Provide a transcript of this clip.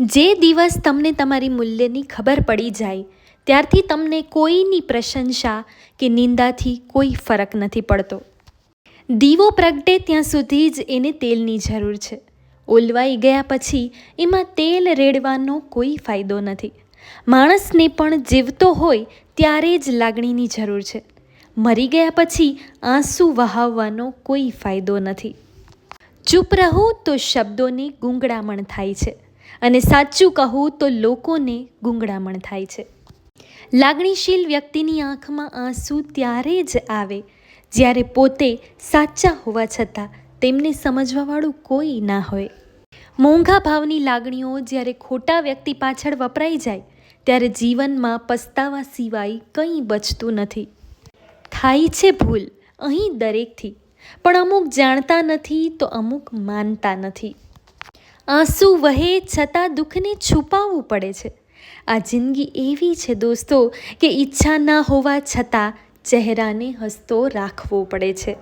જે દિવસ તમને તમારી મૂલ્યની ખબર પડી જાય, ત્યારથી તમને કોઈની પ્રશંસા કે નિંદાથી કોઈ ફરક નથી પડતો. દીવો પ્રગટે ત્યાં સુધી જ એને તેલની જરૂર છે. ઓલવાઈ ગયા પછી એમાં તેલ રેડવાનો કોઈ ફાયદો નથી. માણસને પણ જીવતો હોય ત્યારે જ લાગણીની જરૂર છે. મરી ગયા પછી આંસુ વહાવવાનો કોઈ ફાયદો નથી. ચૂપ રહો તો શબ્દોની ગૂંગળામણ થાય છે. અને સાચું કહું તો લોકોને ગૂંગળામણ થાય છે. લાગણીશીલ વ્યક્તિની આંખમાં આંસુ ત્યારે જ આવે જ્યારે પોતે સાચા હોવા છતાં તેમને સમજવાવાળું કોઈ ના હોય. મોંઘા ભાવની લાગણીઓ જ્યારે ખોટા વ્યક્તિ પાછળ વપરાઈ જાય ત્યારે જીવનમાં પસ્તાવા સિવાય કંઈ બચતું નથી. થાય છે ભૂલ અહીં દરેકથી, પણ અમુક જાણતા નથી તો અમુક માનતા નથી. આંસુ વહે છતાં દુઃખને છુપાવવું પડે છે. આ જિંદગી એવી છે દોસ્તો કે ઈચ્છા ના હોવા છતાં ચહેરાને હસતો રાખવો પડે છે.